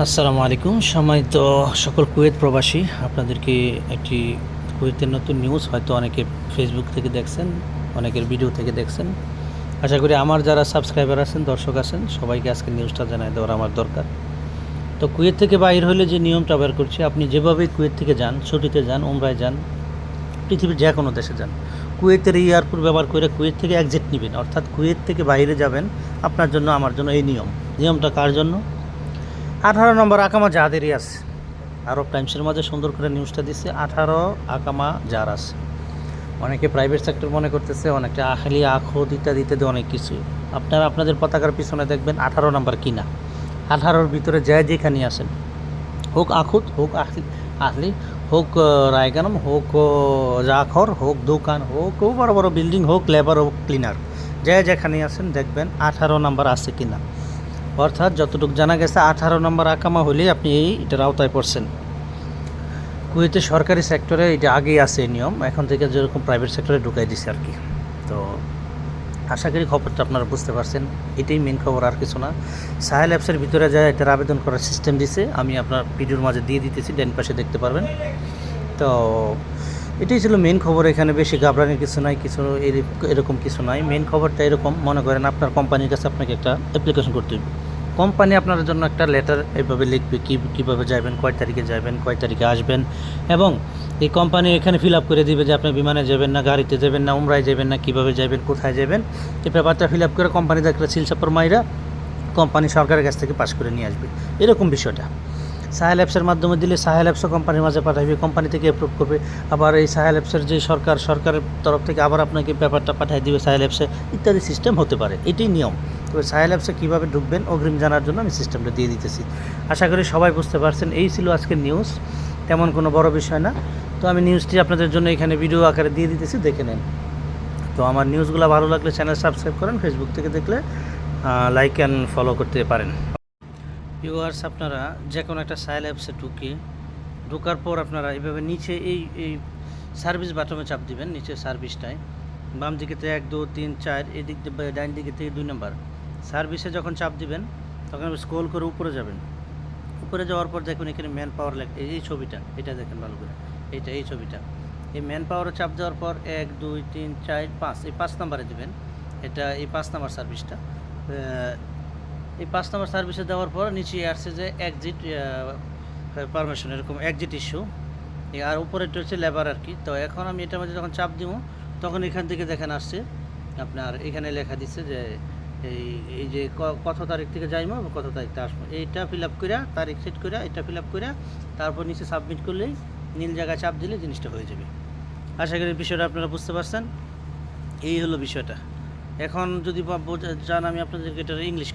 আসসালামু আলাইকুম। সম্মানিত সকল কুয়েত প্রবাসী, আপনাদেরকে একটি কুয়েতের নতুন নিউজ হয়তো অনেকে ফেসবুক থেকে দেখছেন, অনেকের ভিডিও থেকে দেখছেন। আশা করি আমার যারা সাবস্ক্রাইবার আছেন, দর্শক আছেন, সবাইকে আজকে নিউজটা জানাই দেওয়ার আমার দরকার। তো কুয়েত থেকে বাইর হলে যে নিয়মটা বের করছি, আপনি যেভাবে কুয়েত থেকে যান, ছুটিতে যান, উমরায় যান, পৃথিবীর যে কোনো দেশে যান, কুয়েতের এই এয়ারপোর্ট ব্যবহার করে কুয়েত থেকে এক্সিট নেবেন। অর্থাৎ কুয়েত থেকে বাইরে যাবেন, আপনার জন্য, আমার জন্য এই নিয়ম। নিয়মটা কার জন্য? আঠারো নম্বর আকামা যাদেরই আছে আরব টাইমসের মাঝে সুন্দর করে নিউজটা দিচ্ছে আঠারো আকামা যার আছে অনেকে প্রাইভেট সেক্টর মনে করতেছে অনেকটা আখালি আখত ইত্যাদি ইত্যাদি অনেক কিছু। আপনারা আপনাদের পতাকার পিছনে দেখবেন আঠারো নাম্বার কিনা। আঠারোর ভিতরে যায় যেখানে আসেন হোক আখুত হোক আখলি আখলি, হোক রায়গানম, হোক জাখর, হোক দোকান, হোক বড় বড় বিল্ডিং হোক লেবার হোক ক্লিনার যে যেখানে আছেন দেখবেন আঠারো নাম্বার আছে কিনা। অর্থাৎ যতটুকু জানা গেছে, আঠারো নম্বর আকামা হলেই আপনি এই এটার আওতায় পড়ছেন। কুয়েতে সরকারি সেক্টরে এটা আগেই আছে নিয়ম। এখন থেকে যেরকম প্রাইভেট সেক্টরে ঢুকাই দিছে আর কি। তো আশা করি খবরটা আপনারা বুঝতে পারছেন। এটাই মেন খবর, আর কিছু না। সাহেল অ্যাপসের ভিতরে যায় এটার আবেদন করার সিস্টেম দিছে, আমি আপনার ভিডিওর মাঝে দিয়ে দিতেছি ডেন পাশে দেখতে পারবেন। তো এটাই ছিল মেন খবর, এখানে বেশি ঘাবড়ানোর কিছু নাই, কিছু এর- এরকম কিছু নাই। মেন খবরটা এরকম, মনে করেন আপনার কোম্পানির কাছে আপনাকে একটা অ্যাপ্লিকেশন করতে হবে কোম্পানি আপনার জন্য একটা লেটার এভাবে লিখবে কী, কীভাবে যাবেন কয় তারিখে যাবেন কয় তারিখে আসবেন এবং এই কোম্পানি এখানে ফিল আপ করে দিবে যে আপনি বিমানে যাবেন না, গাড়িতে যাবেন না, উমরায় যাবেন না, কীভাবে যাবেন কোথায় যাবেন এই পেপারটা ফিল আপ করে কোম্পানি দেখলে সিলসাপর মাইরা কোম্পানি সরকারের কাছ থেকে পাশ করে নিয়ে আসবে। এরকম বিষয়টা। সাহেল অ্যাপসের মাধ্যমে দিলে সাহেল অ্যাপসও কোম্পানির মাঝে পাঠাবে কোম্পানি থেকে অ্যাপ্রুভ করবে। আবার এই সাহেল অ্যাপসের যে সরকার, সরকারের তরফ থেকে আবার আপনাকে ব্যাপারটা পাঠিয়ে দিবে সাহেল অ্যাপসে। ইত্যাদি সিস্টেম হতে পারে, এটাই নিয়ম। তবে সাহেল অ্যাপসে কীভাবে ঢুকবেন অগ্রিম জানার জন্য আমি সিস্টেমটা দিয়ে দিতেছি। আশা করি সবাই বুঝতে পারছেন, এই ছিল আজকের নিউজ তেমন কোনো বড় বিষয় না। তো আমি নিউজটি আপনাদের জন্য এখানে ভিডিও আকারে দিয়ে দিতেছি, দেখে নেন। তো আমার নিউজগুলো ভালো লাগলে চ্যানেল সাবস্ক্রাইব করেন ফেসবুক থেকে দেখলে লাইক অ্যান্ড ফলো করতে পারেন। ভিউয়ার্স, আপনারা যে কোনো একটা সাইল অ্যাপসে ঢুকে, ঢোকার পর আপনারা এইভাবে নিচে এই এই সার্ভিস বাটমে চাপ দিবেন নিচে সার্ভিসটায়। বাম দিকে থেকে এক দু তিন, চার এই দিক দিয়ে ডাইন দিকে থেকে দুই নম্বর। সার্ভিসে যখন চাপ দিবেন, তখন স্ক্রোল করে উপরে যাবেন। উপরে যাওয়ার পর দেখুন এখানে ম্যান পাওয়ার লেখ, এই ছবিটা, এটা দেখেন ভালো করে, এইটা, এই ছবিটা। এই ম্যান পাওয়ারে চাপ দেওয়ার পর এক, দুই, তিন, চার, পাঁচ, এই পাঁচ নাম্বারে দেবেন। এটা এই পাঁচ নাম্বার সার্ভিসটা। এই পাঁচ নম্বর সার্ভিসে দেওয়ার পর নিচে আসছে যে এক্সিট পারমিশন এরকম এক্সিট ইস্যু আর উপরেরটা হচ্ছে লেবার আর কি। তো এখন আমি এটার মধ্যে যখন চাপ দিব, তখন এখান থেকে দেখেন আসছে আপনার, এখানে লেখা দিচ্ছে যে এই এই যে কত তারিখ থেকে যাইমো কত তারিখতে আসব। এইটা ফিল আপ করে তারিখ সেট করে এটা ফিল আপ করে তারপর নিচে সাবমিট করলেই নীল জায়গায় চাপ দিলে জিনিসটা হয়ে যাবে। আশা করি বিষয়টা আপনারা বুঝতে পারছেন। এই হলো বিষয়টা। এখন যদি চান আমি আপনাদেরকে এটা ইংলিশ